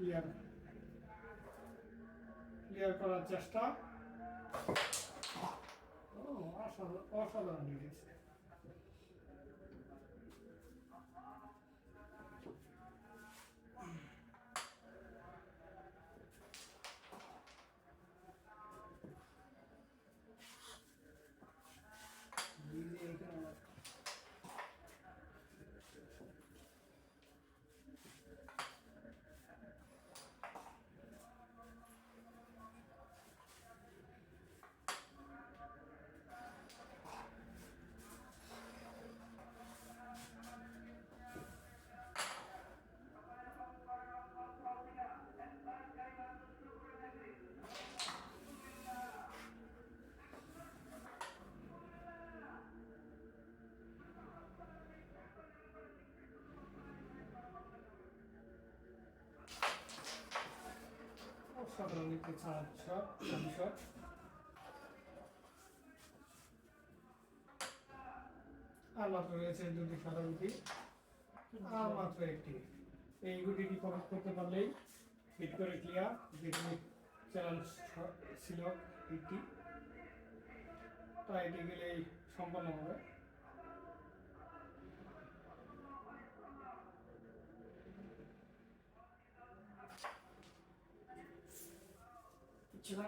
Clear. Clear করার চেষ্টা। অসাধারণ অসাধারণ অসাধারণ একটি ছাড় শট চাবি শট আর মাত্র রয়েছে দুটি সাদা গুটি আর মাত্র একটি এই গুটিটি কভার করতে পারলেই হিট করে ক্লিয়ার যেটি চ্যালেঞ্জ ছিল হিটটি তাই এটি গেলেই সম্পন্ন হবে Cihan